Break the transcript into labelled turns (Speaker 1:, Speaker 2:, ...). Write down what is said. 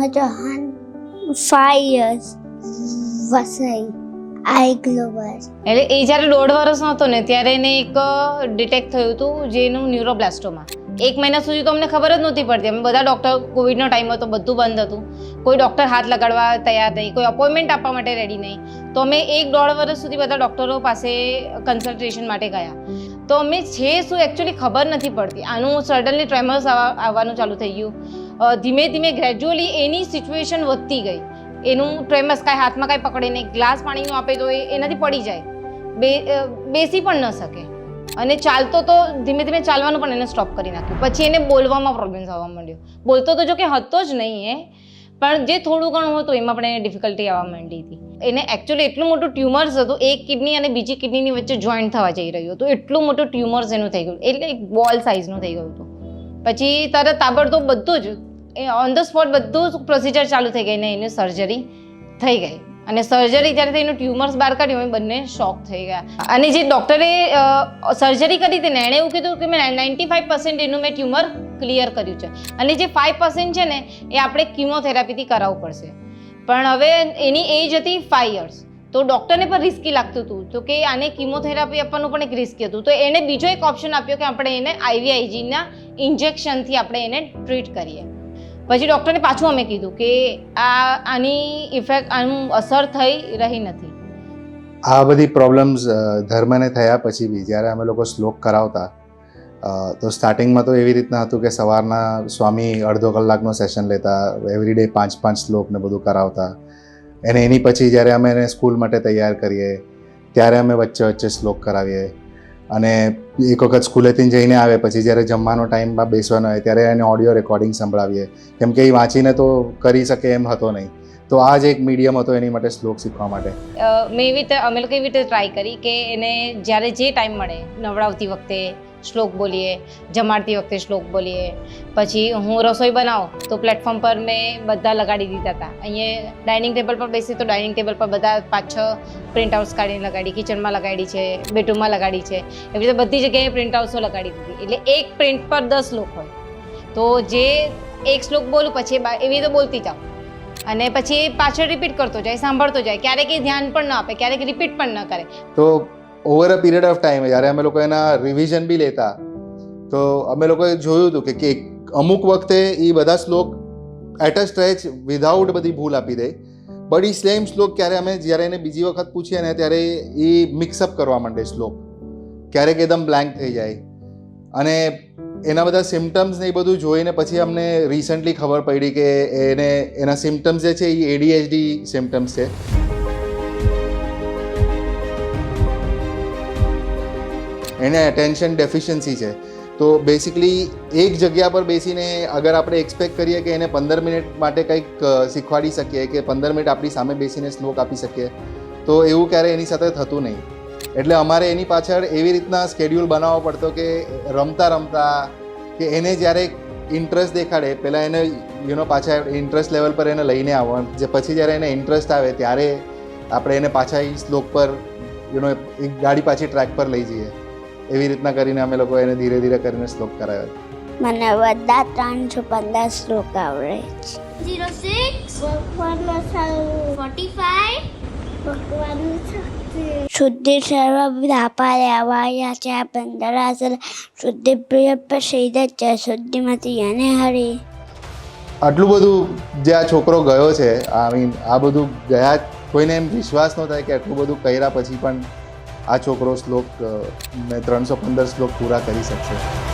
Speaker 1: Rama Fires. Vasai, આઈ Global.
Speaker 2: એટલે એ જ્યારે દોઢ વર્ષનો હતો ને ત્યારે એને એક ડિટેક્ટ થયું હતું જેનું ન્યુરોબ્લાસ્ટોમાં એક મહિના સુધી તો અમને ખબર જ નહોતી પડતી. અમે બધા ડૉક્ટર કોવિડનો ટાઈમ હતો બધું બંધ હતું. કોઈ ડૉક્ટર હાથ લગાડવા તૈયાર નહીં કોઈ અપોઇન્ટમેન્ટ આપવા માટે રેડી નહીં. તો અમે એક દોઢ વર્ષ સુધી બધા ડૉક્ટરો પાસે કન્સલ્ટેશન માટે ગયા. તો અમે છે શું એકચ્યુઅલી ખબર નથી પડતી. આનું સડનલી ટ્રેમર્સ આવવાનું ચાલુ થઈ ગયું. ધીમે ધીમે ગ્રેજ્યુઅલી એની સિચ્યુએશન વધતી ગઈ. એનું ટ્રેમસ કાંઈ હાથમાં કાંઈ પકડે નહીં ગ્લાસ પાણીનું આપે તો એનાથી પડી જાય. બે બેસી પણ ન શકે. અને ચાલતો તો ધીમે ધીમે ચાલવાનું પણ એને સ્ટોપ કરી નાખ્યું. પછી એને બોલવામાં પ્રોબ્લેમ્સ આવવા માંડ્યો. બોલતો તો જો કે હતો જ નહીં એ, પણ જે થોડું ઘણું હતું એમાં પણ એને ડિફિકલ્ટી આવવા માંડી હતી. એને એકચ્યુઅલી એટલું મોટું ટ્યુમર્સ હતું, એક કિડની અને બીજી કિડનીની વચ્ચે જોઈન્ટ થવા જઈ રહ્યું હતું. એટલું મોટું ટ્યુમર્સ એનું થઈ ગયું. એટલે એક બોલ સાઇઝનું થઈ ગયું હતું. પછી તરત તાબડતોબ બધું જ ઓન ધ સ્પોટ બધું પ્રોસિજર ચાલુ થઈ ગઈ. ને એની સર્જરી થઈ ગઈ. અને સર્જરી જ્યારે થઈ એનું ટ્યુમર્સ બહાર કાઢ્યું. એ બંને શોક થઈ ગયા. અને જે ડૉક્ટરે સર્જરી કરી હતી ને, એણે એવું કીધું કે મેં નાઇન્ટી ફાઇવ પર્સન્ટ એનું મેં ટ્યુમર ક્લિયર કર્યું છે. અને જે ફાઇવ પર્સન્ટ છે ને, એ આપણે કિમોથેરાપીથી કરાવવું પડશે. પણ હવે એની એજ હતી ફાઇવ યર્સ તો ડૉક્ટરને પણ રિસ્કી લાગતું હતું. તો કે આને કિમોથેરાપી આપવાનું પણ એક રિસ્કી હતું. તો એણે બીજો એક ઓપ્શન આપ્યો કે આપણે એને આઈવીઆઈજીના ઇન્જેક્શનથી આપણે એને ટ્રીટ કરીએ. પછી ડૉક્ટરને પાછું અમે કીધું કે આ, આની ઇફેક્ટ આનું અસર થઈ રહી નથી.
Speaker 3: આ બધી પ્રોબ્લેમ્સ ધર્મને થયા પછી બી જ્યારે અમે લોકો શ્લોક કરાવતા તો સ્ટાર્ટિંગમાં તો એવી રીતના હતું કે સવારના સ્વામી અડધો કલાકનો સેશન લેતા એવરી ડે પાંચ પાંચ શ્લોક ને બધું કરાવતા. અને એની પછી જ્યારે અમે એને સ્કૂલ માટે તૈયાર કરીએ, ત્યારે અમે વચ્ચે વચ્ચે શ્લોક કરાવીએ. અને એક વખત સ્કૂલેથી જઈને આવે, પછી જ્યારે જમવાનો ટાઈમમાં બેસવાનો હોય, ત્યારે એને ઓડિયો રેકોર્ડિંગ સંભળાવીએ. કેમ કે એ વાંચીને તો કરી શકે એમ હતો નહીં. તો આ જ એક મીડિયમ હતો એની માટે શ્લોક શીખવા માટે.
Speaker 2: મેં એવી રીતે અમે લોકો એવી રીતે ટ્રાય કરી કે એને જ્યારે જે ટાઈમ મળે, નવડાવતી વખતે શ્લોક બોલીએ, જમાડતી વખતે શ્લોક બોલીએ. પછી હું રસોઈ બનાવું, તો પ્લેટફોર્મ પર મેં બધા લગાડી દીધા હતા. અહીંયા ડાઇનિંગ ટેબલ પર બેસી તો ડાઇનિંગ ટેબલ પર બધા પાંચ છ પ્રિન્ટ આઉટ્સ કાઢીને લગાડી કિચનમાં લગાડી છે બેડરૂમમાં લગાડી છે. એવી રીતે બધી જગ્યાએ પ્રિન્ટ આઉટ્સો લગાડી દીધી. એટલે એક પ્રિન્ટ પર દસ શ્લોક હોય. તો જે એક શ્લોક બોલું, પછી એવી રીતે બોલતી જાઉં. અને પછી પાછળ રિપીટ કરતો જાય, સાંભળતો જાય. ક્યારેક એ ધ્યાન પણ ન આપે ક્યારેક રિપીટ પણ ન કરે.
Speaker 3: તો over a period of time જ્યારે અમે લોકો એના રિવિઝન બી લેતા, તો અમે લોકોએ જોયું હતું કે અમુક વખતે એ બધા શ્લોક એટ અ સ્ટ્રેચ વિધાઉટ બધી ભૂલ આપી દે. બટ એ સેમ શ્લોક ક્યારે અમે, જ્યારે એને બીજી વખત પૂછીએ ને, ત્યારે એ મિક્સઅપ કરવા માંડે શ્લોક. ક્યારેક એકદમ બ્લેન્ક થઈ જાય. અને એના બધા સિમ્ટમ્સ ને એ બધું જોઈને પછી અમને રિસન્ટલી ખબર પડી કે એને, એના સિમ્ટમ્સ જે છે એ એડીએચડી સિમ્ટમ્સ છે. એને અટેન્શન ડેફિશિયન્સી છે. તો બેસિકલી એક જગ્યા પર બેસીને અગર આપણે એક્સપેક્ટ કરીએ કે એને પંદર મિનિટ માટે કંઈક શીખવાડી શકીએ કે પંદર મિનિટ આપણી સામે બેસીને શ્લોક આપી શકીએ, તો એવું ક્યારેય એની સાથે થતું નહીં. એટલે અમારે એની પાછળ એવી રીતના સ્કેડ્યુલ બનાવવો પડતો કે રમતા રમતા કે એને જ્યારે ઇન્ટરેસ્ટ દેખાડે, પહેલાં એને યુનો પાછા ઇન્ટરેસ્ટ લેવલ પર એને લઈને આવો. જે પછી જ્યારે એને ઇન્ટરેસ્ટ આવે ત્યારે આપણે એને પાછા એ શ્લોક પર યુનો એક ગાડી પાછી ટ્રેક પર લઈ જઈએ. એવી રીતના કરીને અમે લોકો એને ધીરે ધીરે કરીને શ્લોક કરાવ્યો.
Speaker 1: મને બધા ત્રણસો પંદર શ્લોક આવડે છે.
Speaker 4: Forty five.
Speaker 1: ભગવાનનું શુદ્ધિ સર્વ વ્યાપારે છે પંદરાસર શુદ્ધિ પ્રિય પ્રસિદ્ધ છે શુદ્ધિમાંથી એને હરી.
Speaker 3: આટલું બધું જે આ છોકરો ગયો છે આઈ મીન આ બધું ગયા કોઈને એમ વિશ્વાસ ન થાય કે આટલું બધું કર્યા પછી પણ આ છોકરો શ્લોક મેં ત્રણસો પંદર શ્લોક પૂરા કરી શકશે.